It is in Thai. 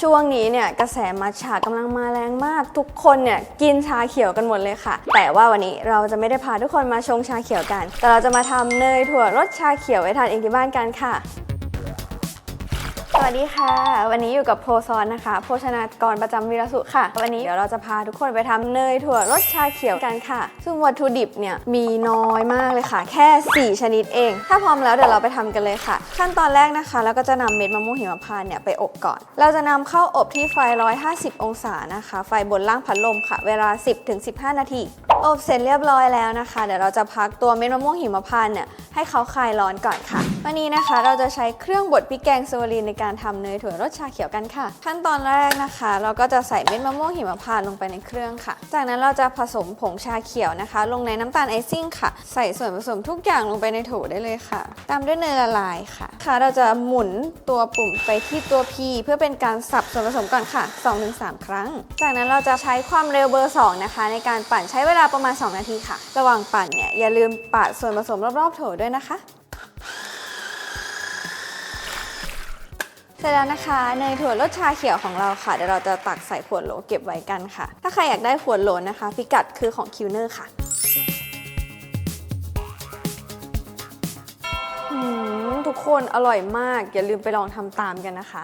ช่วงนี้เนี่ยกระแสมัทฉะกำลังมาแรงมาก ทุกคนเนี่ยกินชาเขียวกันหมดเลยค่ะ แต่ว่าวันนี้เราจะไม่ได้พาทุกคนมาชงชาเขียวกัน แต่เราจะมาทำเนยถั่วรสชาเขียวไว้ทานเองที่บ้านกันค่ะ สวัสดีค่ะ วันนี้อยู่กับโพซอนนะคะ โภชนากรประจำวีรสุค่ะ วันนี้เดี๋ยวเราจะพาทุกคนไปทำเนยถั่วรสชาเขียวกันค่ะ ซึ่งวัตถุดิบเนี่ยมีน้อยมากเลยค่ะ แค่ 4 ชนิดเอง ถ้าพร้อมแล้วเดี๋ยวเราไปทำกันเลยค่ะ ขั้นตอนแรกนะคะเราก็จะนำเม็ดมะม่วงหิมพานต์เนี่ยไปอบก่อน เราจะนำเข้าอบที่ไฟ 150 องศานะคะ ไฟบนล่างพัดลมค่ะ เวลา 10-15 นาที อบเสร็จเรียบร้อยแล้วนะคะ เดี๋ยวเราจะพักตัวเม็ดมะม่วงหิมพานต์เนี่ยให้เขาคลายร้อนก่อนค่ะ วันนี้นะคะเราจะใช้เครื่องบดพริกแกงโซลีนในการการทำเนยถั่วรสชาเขียวกันค่ะ ขั้นตอนแรกนะคะ เราก็จะใส่เม็ดมะม่วงหิมพานต์ลงไปในเครื่องค่ะ จากนั้นเราจะผสมผงชาเขียวนะคะ ลงในน้ำตาลไอซิ่งค่ะ ใส่ส่วนผสมทุกอย่างลงไปในโถได้เลยค่ะ ตามด้วยเนยละลายค่ะ ค่ะ เราจะหมุนตัวปุ่มไปที่ตัว P เพื่อเป็นการสับส่วนผสมก่อนค่ะ 2-3 ครั้ง จากนั้นเราจะใช้ความเร็วเบอร์ 2 นะคะ ในการปั่นใช้เวลาประมาณ 2 นาทีค่ะ ระหว่างปั่นเนี่ยอย่าลืมปาดส่วนผสมรอบๆโถด้วยนะคะ เสร็จแล้วนะคะเนยถั่วรสชาเขียวของเราค่ะเดี๋ยวเราจะตักใส่ขวดโหลเก็บไว้กันค่ะ ถ้าใครอยากได้ขวดโหลนะคะ พิกัดคือของคิวเนอร์ค่ะทุกคนอร่อยมากอย่าลืมไปลองทำตามกันนะคะ